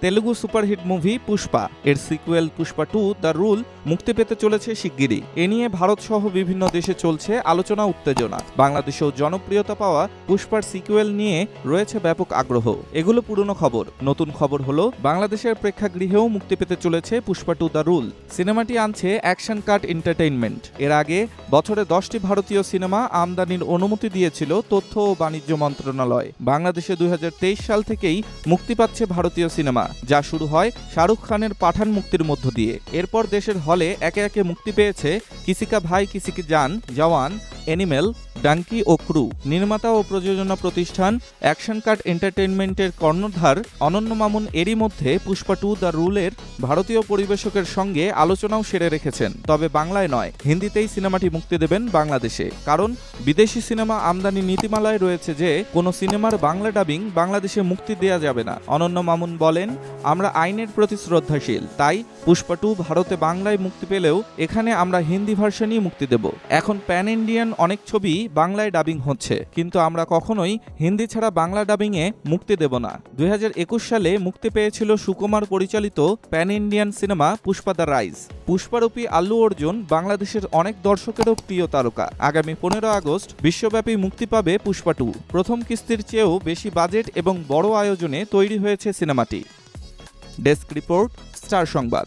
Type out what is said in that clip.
Telugu superhit movie Pushpa. এর sequel Pushpa two, the rule, মুক্তি পেতে চলেছে শিগগিরই। এ নিয়ে ভারত সহ বিভিন্ন দেশে চলছে আলোচনা উত্তেজনা। বাংলাদেশেও জনপ্রিয়তা পাওয়া পুষ্পার সিকুয়েল নিয়ে রয়েছে ব্যাপক আগ্রহ। এগুলো পুরনো খবর। নতুন খবর হলো, বাংলাদেশের প্রেক্ষাগৃহেও মুক্তি পেতে চলেছে পুষ্পা টু, দ্য রুল। সিনেমাটি আনছে অ্যাকশন কাট এন্টারটেইনমেন্ট। এর আগে বছরে দশটি ভারতীয় সিনেমা আমদানির অনুমতি দিয়েছিল তথ্য ও বাণিজ্য মন্ত্রণালয়। বাংলাদেশে দুই হাজার তেইশ সাল থেকেই মুক্তি পাচ্ছে ভারতীয় সিনেমা। যা শুরু হয় শাহরুখ খানের পাঠান মুক্তির মধ্য দিয়ে। এরপর দেশের হলে একে একে মুক্তি পেয়েছে কিসিকা ভাই, কিসিকি জান, জওয়ান অ্যানিমেল ডাঙ্কি ও ক্রু নির্মাতা ও প্রযোজনা প্রতিষ্ঠান অ্যাকশন কাট এন্টারটেইনমেন্টের কর্ণধার অনন্য মামুন এরই মধ্যে পুষ্পা টু দ্য রুলের ভারতীয় পরিবেশকের সঙ্গে আলোচনাও সেরে রেখেছেন। তবে বাংলায় নয়, হিন্দিতেই সিনেমাটি মুক্তি দেবেন বাংলাদেশে। কারণ, বিদেশি সিনেমা আমদানি নীতিমালায় রয়েছে যে, কোনো সিনেমার বাংলা ডাবিং বাংলাদেশে মুক্তি দেয়া যাবে না। অনন্য মামুন বলেন, আমরা আইনের প্রতি শ্রদ্ধাশীল। তাই পুষ্পা টু ভারতে বাংলায় মুক্তি পেলেও এখানে আমরা হিন্দি ভার্সনই মুক্তি দেব। এখন প্যান ইন্ডিয়ান অনেক ছবি বাংলায় ডাবিং হচ্ছে, কিন্তু আমরা কখনোই হিন্দি ছাড়া বাংলা ডাবিংয়ে মুক্তি দেব না। দুই হাজার একুশ সালে মুক্তি পেয়েছিল সুকুমার পরিচালিত pan Indian cinema Pushpa the rise. পুষ্পারূপী Allu Arjun বাংলাদেশের অনেক দর্শকেরও প্রিয় তারকা। আগামী পনেরো আগস্ট বিশ্বব্যাপী মুক্তি পাবে পুষ্পা টু। প্রথম কিস্তির চেয়েও বেশি বাজেট এবং বড় আয়োজনে তৈরি হয়েছে সিনেমাটি। ডেস্ক রিপোর্ট, স্টার সংবাদ।